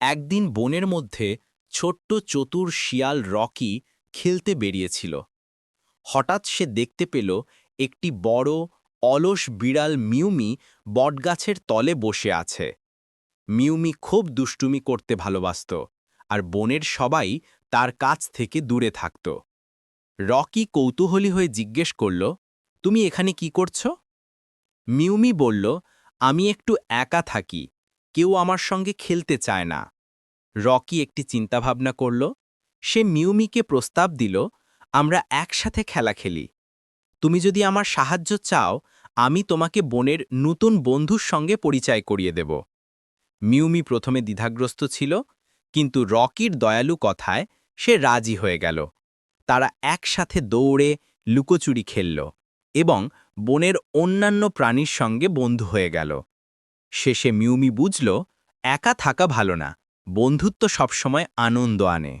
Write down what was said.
একদিন বনের মধ্যে ছোট্ট চতুর শিয়াল রকি খেলতে বেরিয়েছিল। হঠাৎ সে দেখতে পেল একটি বড়, অলস বিড়াল মিউমি বটগাছের তলে বসে আছে। মিউমি খুব দুষ্টুমি করতে ভালোবাসত আর বনের সবাই তার কাছ থেকে দূরে থাকত। রকি কৌতূহলী হয়ে জিজ্ঞেস করল, তুমি এখানে কি করছ? মিউমি বলল, আমি একটু একা থাকি। কেউ আমার সঙ্গে খেলতে চায় না। রকি একটি চিন্তাভাবনা করল। সে মিউমিকে প্রস্তাব দিল, আমরা একসাথে খেলা খেলি। তুমি যদি আমার সাহায্য চাও, আমি তোমাকে বনের নতুন বন্ধুর সঙ্গে পরিচয় করিয়ে দেব। মিউমি প্রথমে দ্বিধাগ্রস্ত ছিল, কিন্তু রকির দয়ালু কথায় সে রাজি হয়ে গেল। তারা একসাথে দৌড়ে লুকোচুরি খেলল এবং বনের অন্যান্য প্রাণীর সঙ্গে বন্ধু হয়ে গেল। শেষে মিউমি বুঝল একা থাকা ভালো না। বন্ধুত্ব সবসময় আনন্দ আনে।